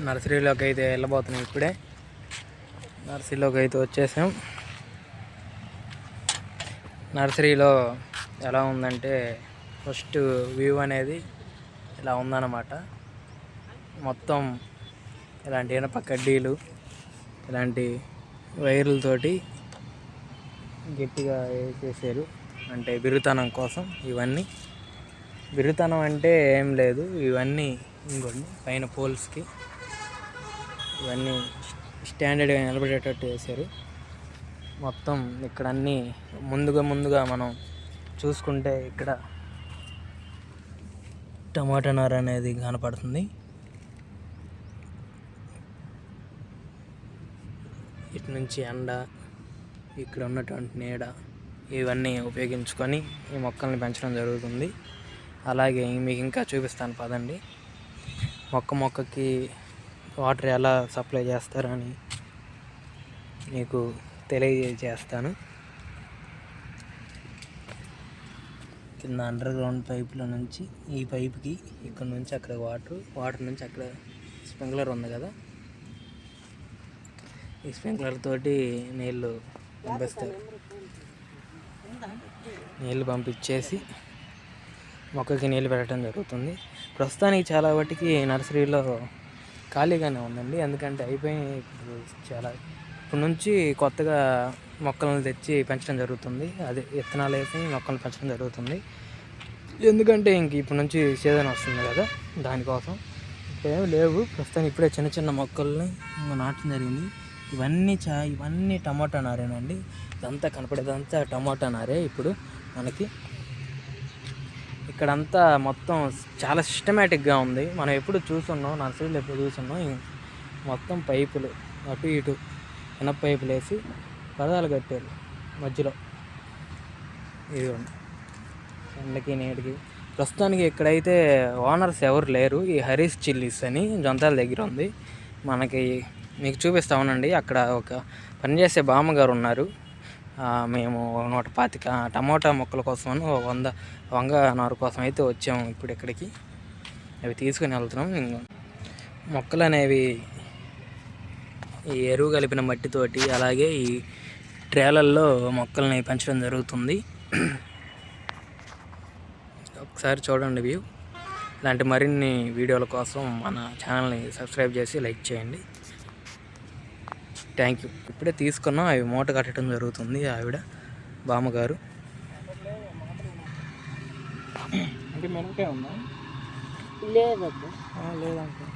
నర్సరీలోకి అయితే వెళ్ళబోతున్నాం ఇప్పుడే. నర్సరీలోకి అయితే వచ్చేసాం. నర్సరీలో ఎలా ఉందంటే ఫస్ట్ వ్యూ అనేది ఇలా ఉందన్నమాట. మొత్తం ఇలాంటి ఇనప కడ్డీలు ఇలాంటి వైర్లతోటి గట్టిగా వేసేసారు. అంటే బిరుతనం కోసం ఇవన్నీ. బిరుతనం అంటే ఏం లేదు ఇవన్నీ ఇంకొన్ని పైన పోల్స్కి. ఇవన్నీ స్టాండర్డ్గా నిలబడేటట్టు చేశారు. మొత్తం ఇక్కడ అన్నీ ముందుగా ముందుగా మనం చూసుకుంటే ఇక్కడ టమాటా నార అనేది కనపడుతుంది. ఇటు నుంచి ఎండ ఇక్కడ ఉన్నటువంటి నీడ ఇవన్నీ ఉపయోగించుకొని ఈ మొక్కల్ని పెంచడం జరుగుతుంది. అలాగే మీకు ఇంకా చూపిస్తాను పదండి. మొక్క మొక్కకి వాటర్ ఎలా సప్లై చేస్తారని మీకు తెలియజేస్తాను. కింద అండర్ గ్రౌండ్ పైపుల నుంచి ఈ పైప్కి ఇక్కడ నుంచి అక్కడ వాటర్ వాటర్ నుంచి అక్కడ స్ప్రింక్లర్ ఉంది కదా. ఈ స్ప్రింక్లర్ తోటి నీళ్ళు పంపిస్తారు. నీళ్ళు పంపించేసి మొక్కకి నీళ్ళు పెట్టడం జరుగుతుంది. ప్రస్తుతానికి చాలా వాటికి నర్సరీలో ఖాళీగానే ఉందండి. ఎందుకంటే అయిపోయి ఇప్పుడు చాలా ఇప్పటి నుంచి కొత్తగా మొక్కలను తెచ్చి పెంచడం జరుగుతుంది. అదే విత్తనాలు వేసి మొక్కలను పెంచడం జరుగుతుంది. ఎందుకంటే ఇంక ఇప్పటి నుంచి సీజన్ వస్తుంది కదా దానికోసం. ఇప్పుడేం లేవు. ప్రస్తుతం ఇప్పుడే చిన్న చిన్న మొక్కల్ని నాటడం జరిగింది. ఇవన్నీ చా ఇవన్నీ టమాటా నారేనండి. ఇదంతా కనపడేదంతా టమాటా నారే ఇప్పుడు మనకి. ఇక్కడంతా మొత్తం చాలా సిస్టమేటిక్గా ఉంది. మనం ఎప్పుడు చూస్తున్నాం నర్సరీలో ఎప్పుడు చూస్తున్నాం మొత్తం పైపులు అటు ఇటు ఇనప పైపులు వేసి పదాలు కట్టారు మధ్యలో. ఇదిగోండి. ఎండకి నీటికి. ప్రస్తుతానికి ఇక్కడైతే ఓనర్స్ ఎవరు లేరు. ఈ హరీష్ చిల్లీస్ అని జొంతాల దగ్గర ఉంది. మనకి మీకు చూపిస్తా ఉండండి. అక్కడ ఒక పనిచేసే బామ్మగారు ఉన్నారు. మేము నూట పాతిక టమోటా మొక్కల కోసం వంద వంగ నారు కోసం అయితే వచ్చాము ఇప్పుడు ఇక్కడికి. అవి తీసుకుని వెళ్తున్నాం. మొక్కలు అనేవి ఈ ఎరువు కలిపిన మట్టితోటి అలాగే ఈ ట్రేలల్లో మొక్కల్ని పెంచడం జరుగుతుంది. ఒకసారి చూడండి వ్యూ. ఇలాంటి మరిన్ని వీడియోల కోసం మన ఛానల్ని సబ్స్క్రైబ్ చేసి లైక్ చేయండి. థ్యాంక్ యూ ఇప్పుడే తీసుకున్నాం. అవి మూట కట్టడం జరుగుతుంది ఆవిడ బామ్మగారు. అంటే మినపకాయ ఉందా? లేదబ్బా. లేదంటే.